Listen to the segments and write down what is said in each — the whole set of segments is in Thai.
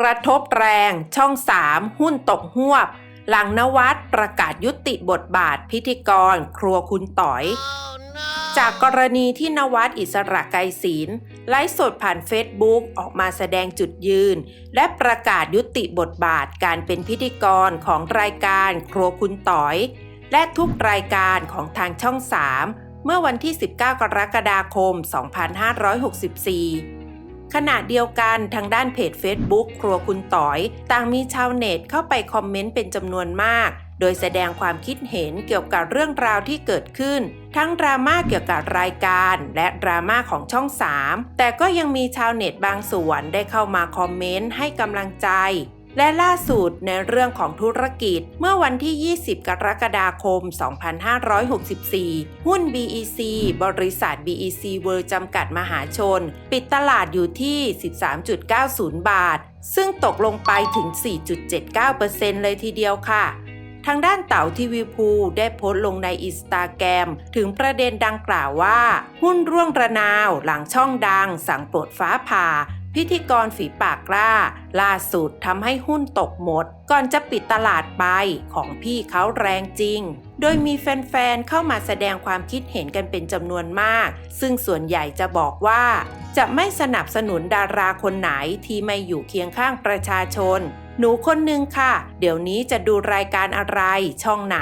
กระทบแรงช่อง 3 หุ้นตกหวบ หลังนวัดประกาศยุติบทบาทพิธีกร ครัวคุณต๋อยจากกรณีที่นวัดอิสระไกรศีลไลฟ์สดผ่านเฟซบุ๊กออกมาแสดงจุดยืน และประกาศยุติบทบาทการเป็นพิธีกรของรายการครัวคุณต๋อย และทุกรายการของทางช่อง 3 เมื่อวันที่ 19 กรกฎาคม 2564 ขณะเดียวกันทางด้านเพจ Facebook ครัวคุณต๋อย ต่างมีชาวเน็ตเข้าไปคอมเมนต์เป็นจำนวนมาก โดยแสดงความคิดเห็นเกี่ยวกับเรื่องราวที่เกิดขึ้น ทั้งดราม่าเกี่ยวกับรายการ และดราม่าของช่อง 3 แต่ก็ยังมีชาวเน็ตบางส่วนได้เข้ามาคอมเมนต์ให้กำลังใจ และล่าสุดในเรื่องของธุรกิจเมื่อวันที่ 20 กรกฎาคม 2564 หุ้น BEC บริษัท BEC World จำกัดมหาชน ปิดตลาดอยู่ที่ 13.90 บาท ซึ่งตกลงไปถึง 4.79%เลยทีเดียวค่ะทางด้านเต๋าทีวีภูได้โพสต์ลงในอินสตาแกรมถึงประเด็นดังกล่าวว่า หุ้นร่วงระนาวหลังช่องดัง สั่งปรดฟ้าผ่า พิธีกรฝีปากกล้า ล่าสุดทำให้หุ้นตกหมด ก่อนจะปิดตลาดไปของพี่เขาแรงจริง โดยมีแฟนๆ เข้ามาแสดงความคิดเห็นกันเป็นจำนวนมาก ซึ่งส่วนใหญ่จะบอกว่า จะไม่สนับสนุนดาราคนไหนที่ไม่อยู่เคียงข้างประชาชน หนูคนหนึ่งค่ะ เดี๋ยวนี้จะดูรายการอะไร ช่องไหน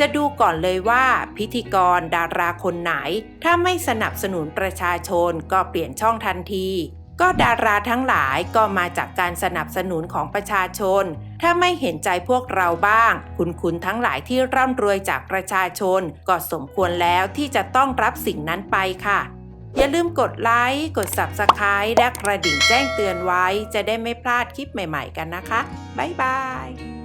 จะดูก่อนเลยว่า พิธีกรดาราคนไหน ถ้าไม่สนับสนุนประชาชนก็เปลี่ยนช่องทันที ก็ดาราทั้งหลายก็มาจากการสนับสนุนของประชาชน ถ้าไม่เห็นใจพวกเราบ้าง คุณคุณทั้งหลายที่ร่ำรวยจากประชาชน ก็สมควรแล้วที่จะต้องรับสิ่งนั้นไปค่ะ อย่าลืมกดไลค์ กด Subscribe และกระดิ่งแจ้งเตือนไว้ จะได้ไม่พลาดคลิปใหม่ๆกันนะคะ บ๊ายบาย